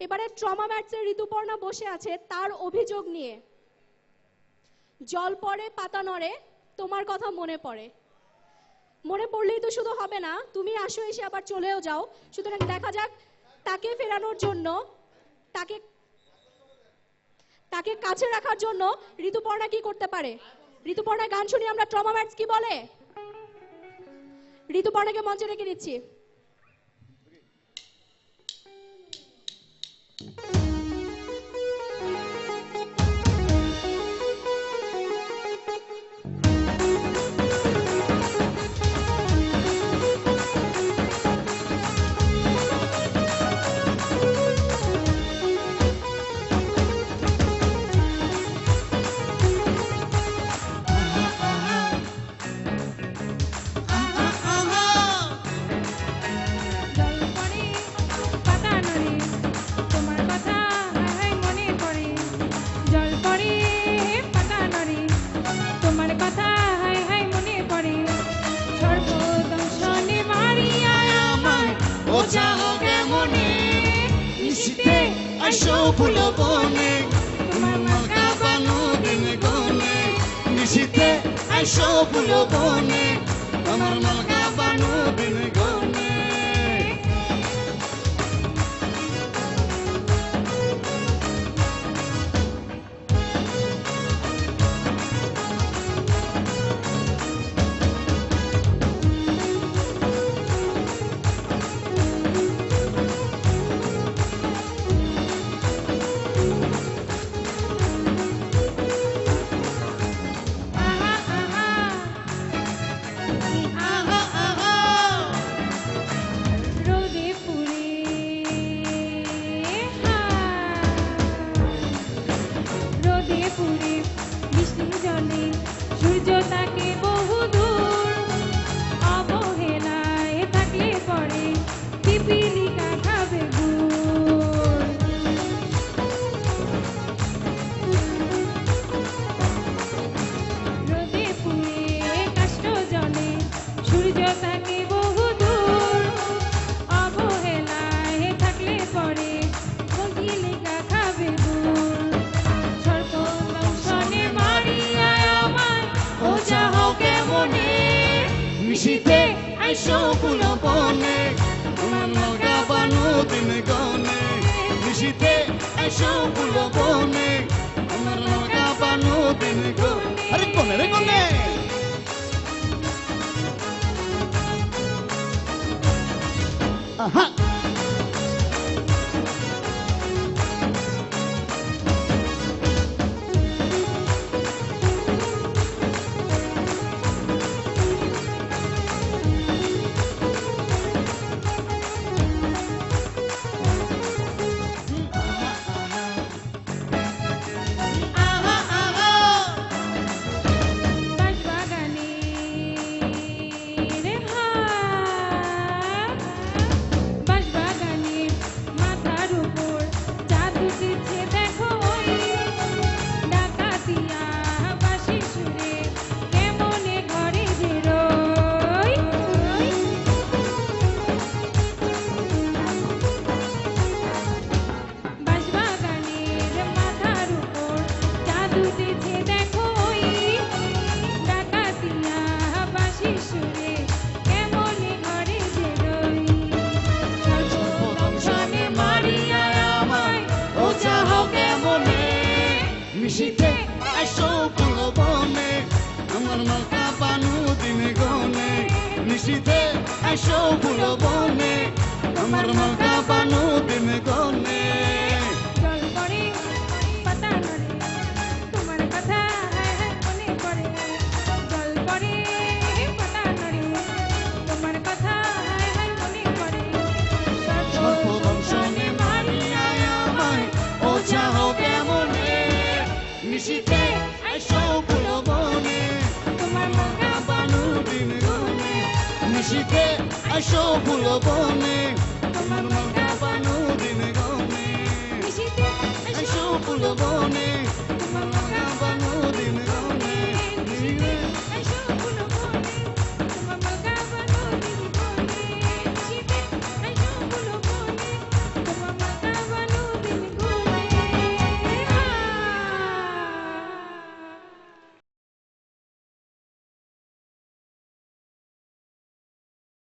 এবারে ট্রমা ম্যাটসে ঋতুপর্ণা বসে আছে তার অভিযোগ নিয়ে। জল পড়ে, পাতা নড়ে, তোমার কথা মনে পড়ে। মনে পড়লেই তো শুধু হবে না, তুমি আসো এসে আবার চলেও যাও। সুতরাং দেখা যাক তাকে ফেরানোর জন্য, তাকে তাকে কাছে রাখার জন্য ঋতুপর্ণা কি করতে পারে? ঋতুপর্ণা গান শুনি আমরা, ট্রমা ম্যাটস কি বলে? ঋতুপর্ণাকে মঞ্চে রেখে দিচ্ছি আসো ফুল বনে তোমার মাকা বানু দিন গনে। নিশিতে আসো ফুল বনে তোমার মাকা বানু দিন গনে। সূর্য নিশিতে আসো ফুল বনে তোমার মাকা বানু দিন গনে নিশিতে আসো ফুল বনে তোমার মাকা বানু দিন গনে মিশিতে আসো ফুল বনে আমার মাকা পানু দিন গনে। মিশিতে আসো ফুল বনে আমার মাকা বানু মিশিতে আসো ফুল বনে তোমার মনটা বানু দিন নিশিতে মিশিতে আসো ফুল বনে